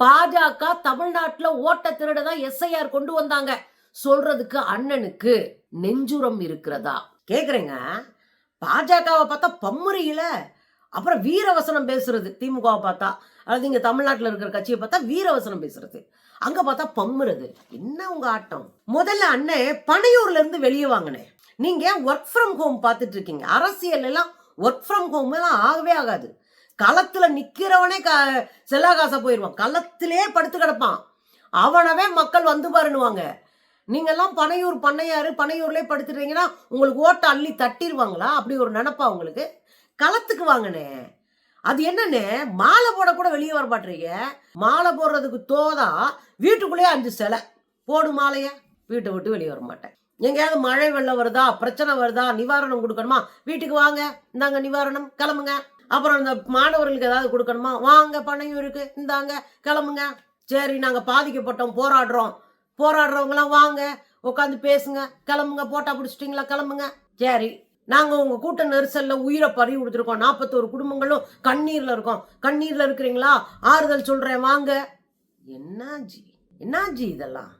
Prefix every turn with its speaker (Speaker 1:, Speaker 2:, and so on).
Speaker 1: பாஜக தமிழ்நாட்டில் ஓட்ட திருட தான் எஸ்ஐஆர் கொண்டு வந்தாங்க. சொல்றதுக்கு அண்ணனுக்கு நெஞ்சுரம் இருக்கிறதா? கேக்குறேங்க. பாஜகவை பார்த்தா பம்முறையில அப்புறம் வீரவசனம் பேசுறது திமுகவை பார்த்தா. அதாவது இங்க தமிழ்நாட்டில் இருக்கிற கட்சியை பார்த்தா வீரவசனம் பேசுறது. அங்க பார்த்தா பம்முறது. என்ன உங்க ஆட்டம்? முதல்ல அண்ணன் பனையூர்ல இருந்து வெளியே வாங்கினேன் நீங்க ஒர்க் ஃப்ரம் ஹோம் பார்த்துட்டு இருக்கீங்க. அரசியல் எல்லாம் ஒர்க் ஃப்ரம் ஹோம் எல்லாம் ஆகவே ஆகாது. களத்துல நிக்கிறவனே க செல்லாகாசா போயிடுவான் களத்திலே படுத்து கிடப்பான். அவனவே மக்கள் வந்து பாருன்னுவாங்க. நீங்கள்லாம் பனையூர் பண்ணையாரு பனையூர்லேயே படுத்துட்டீங்கன்னா உங்களுக்கு ஓட்டை அள்ளி தட்டிடுவாங்களா அப்படி ஒரு நினப்பா உங்களுக்கு? களத்துக்கு வாங்கண்ணே. அது என்னண்ணே? மாலை போட கூட வெளியே வர மாட்டீங்க மாலை போடுறதுக்கு தோதா வீட்டுக்குள்ளேயே அஞ்சு சிலை. போடு மாலையை. வீட்டை விட்டு வெளியே வர மாட்டேன். எங்கேயாவது மழை வெள்ளம் வருதா? பிரச்சனை வருதா? நிவாரணம் கொடுக்கணுமா? வீட்டுக்கு வாங்க. இந்தாங்க நிவாரணம். கிளம்புங்க. அப்புறம் இந்த மாணவர்களுக்கு ஏதாவது கொடுக்கணுமா? வாங்க பனையூருக்கு இந்தாங்க கிளம்புங்க. சரி நாங்கள் பாதிக்கப்பட்டோம் போராடுறோம். போராடுறவங்களாம் வாங்க உட்காந்து பேசுங்க. கிளம்புங்க போட்டா பிடிச்சிட்டிங்களா? கிளம்புங்க. சரி நாங்கள் உங்கள் கூட்ட நெரிசலில் உயிரை பறி கொடுத்துருக்கோம். நாற்பத்தோரு குடும்பங்களும் கண்ணீரில் இருக்கோம். கண்ணீரில் இருக்கிறீங்களா? ஆறுதல் சொல்கிறேன் வாங்க. என்னாஜி என்னாஜி இதெல்லாம்?